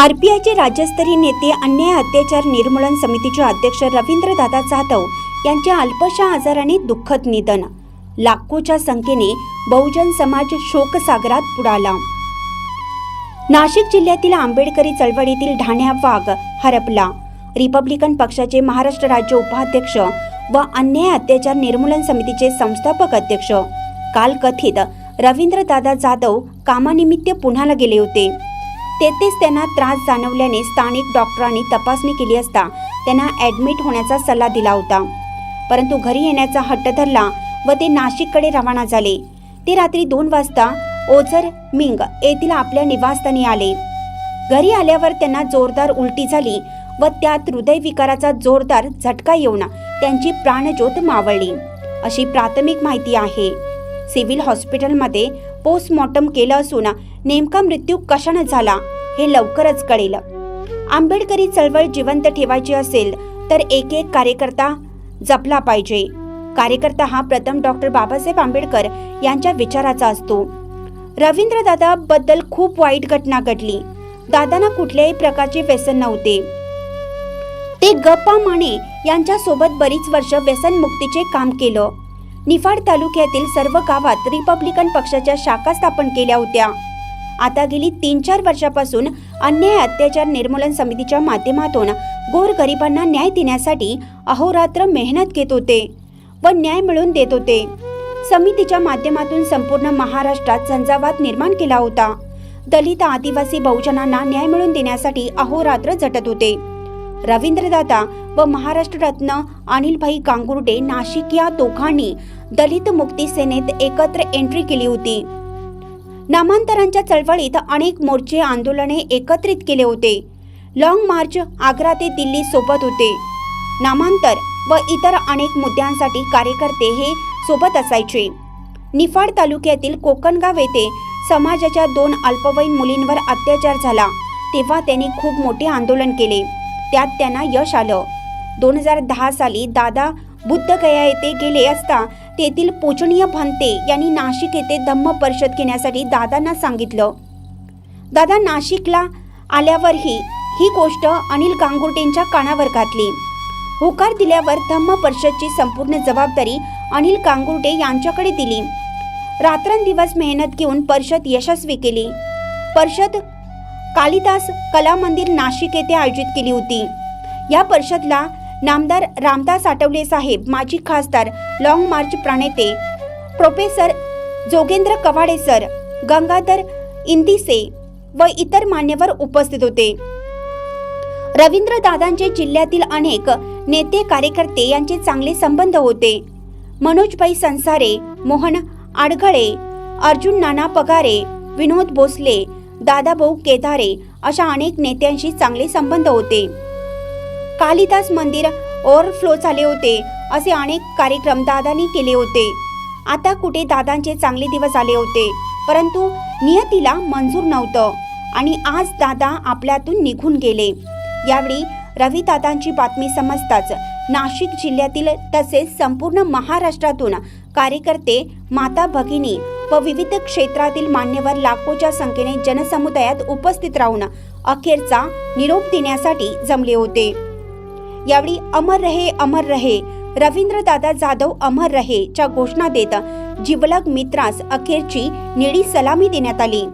आरपीआयचे राज्यस्तरीय नेते अन्याय अत्याचार निर्मूलन समितीचे अध्यक्ष रवींद्रदादा जाधव यांच्या अल्पशा आजाराने दुःखद निधन. लाखोच्या संख्येने बहुजन समाज शोकसागरात बुडाला. नाशिक जिल्ह्यातील आंबेडकरी चळवळीतील ढाण्या वाघ हरपला. रिपब्लिकन पक्षाचे महाराष्ट्र राज्य उपाध्यक्ष व अन्याय अत्याचार निर्मूलन समितीचे संस्थापक अध्यक्ष. काल कथित रवींद्रदादा जाधव कामानिमित्त पुण्याला गेले होते. तेथेच त्यांना त्रास जाणवल्याने स्थानिक डॉक्टरांनी तपासणी केली असता त्यांना ॲडमिट होण्याचा सल्ला दिला होता. परंतु घरी येण्याचा हट्ट धरला व ते नाशिककडे रवाना झाले. ते रात्री दोन वाजता ओझर मिंग येथील आपल्या निवासस्थानी आले. घरी आल्यावर त्यांना जोरदार उलटी झाली व त्यात हृदयविकाराचा जोरदार झटका येऊन त्यांची प्राणज्योत मावळली. अशी प्राथमिक माहिती आहे. सिव्हिल हॉस्पिटलमध्ये पोस्टमॉर्टम केलं असून नेमका मृत्यू कशानं झाला हे लवकरच कळेल. आंबेडकरी चळवळ जिवंत ठेवायची असेल तर एक एक कार्यकर्ता जपला पाहिजे. कार्यकर्ता हा प्रथम डॉक्टर बाबासाहेब आंबेडकर यांच्या विचाराचा असतो. रवींद्रदादा बद्दल खूप वाईट घटना घडली. दादांना कुठल्याही प्रकारचे व्यसन नव्हते. ते गप्पा माने यांच्या सोबत बरीच वर्ष व्यसनमुक्तीचे काम केलं. निफाड तालुक्यातील सर्व गावात रिपब्लिकन पक्षाच्या शाखा स्थापन केल्या होत्या. आता गेली तीन चार वर्षापासून अन्याय अत्याचार निर्मूलन समितीच्या माध्यमातून गोरगरिबांना न्याय देण्यासाठी अहोरात्र मेहनत घेत होते व न्याय मिळवून देत होते. समितीच्या माध्यमातून संपूर्ण महाराष्ट्रात झंझावात निर्माण केला होता. दलित आदिवासी बहुजनांना न्याय मिळवून देण्यासाठी अहोरात्र झटत होते. रवींद्रदादा व महाराष्ट्र रत्न अनिलभाई गांगुर्डे नाशिक या दोघांनी दलित मुक्ती सेनेत एकत्र एंट्री केली होती. नामांतरांच्या चळवळीत अनेक मोर्चे आंदोलने एकत्रित केले होते. लॉंग मार्च आग्रा ते दिल्ली सोबत होते. नामांतर व इतर अनेक मुद्द्यांसाठी कार्यकर्ते हे सोबत असायचे. निफाड तालुक्यातील कोकणगाव येथे समाजाच्या दोन अल्पवयीन मुलींवर अत्याचार झाला. तेव्हा त्यांनी खूप मोठे आंदोलन केले. त्यात त्यांना यश आलं. दोन हजार दहा साली दादा बुद्धगया येथे गेले असता तेथील पूजनीय भंते यांनी नाशिक येथे धम्म परिषद घेण्यासाठी दादांना सांगितलं. दादा नाशिकला आल्यावरही ही गोष्ट अनिल गांगुर्टेंच्या कानावर घातली. होकार दिल्यावर धम्म परिषदची संपूर्ण जबाबदारी अनिल गांगुर्टे यांच्याकडे दिली. रात्रंदिवस मेहनत घेऊन परिषद यशस्वी केली. परिषद कालिदास कला मंदिर नाशिक येथे आयोजित केली होती. या परिषदला नामदार रामदास आठवले साहेब माजी खासदार लॉंग मार्च प्रणेते प्रोफेसर जोगेंद्र कवाडे सर गंगाधर इंदिसे व इतर मान्यवर उपस्थित होते. रवींद्र दादांचे जिल्ह्यातील अनेक नेते कार्यकर्ते यांचे चांगले संबंध होते. मनोजभाई संसारे मोहन आडघळे अर्जुन नाना पगारे विनोद भोसले दादाभाऊ केदारे अशा अनेक नेत्यांशी चांगले संबंध होते. कालिदास मंदिर ओव्हरफ्लो झाले होते असे अनेक कार्यक्रम दादांनी केले होते. आता कुठे दादांचे चांगले दिवस आले होते परंतु नियतीला मंजूर नव्हतं आणि आज दादा आपल्यातून निघून गेले. यावेळी रवी दादांची बातमी समजताच नाशिक जिल्ह्यातील तसेच संपूर्ण महाराष्ट्रातून कार्यकर्ते माता भगिनी व विविध क्षेत्रातील मान्यवर लाखोच्या संख्येने जनसमुदायात उपस्थित राहून अखेरचा निरोप देण्यासाठी जमले होते. यावेळी अमर रहे अमर रहे रवींद्रदादा जाधव अमर रहे च्या घोषणा देत जिवलग मित्रास अखेरची निळी सलामी देण्यात आली.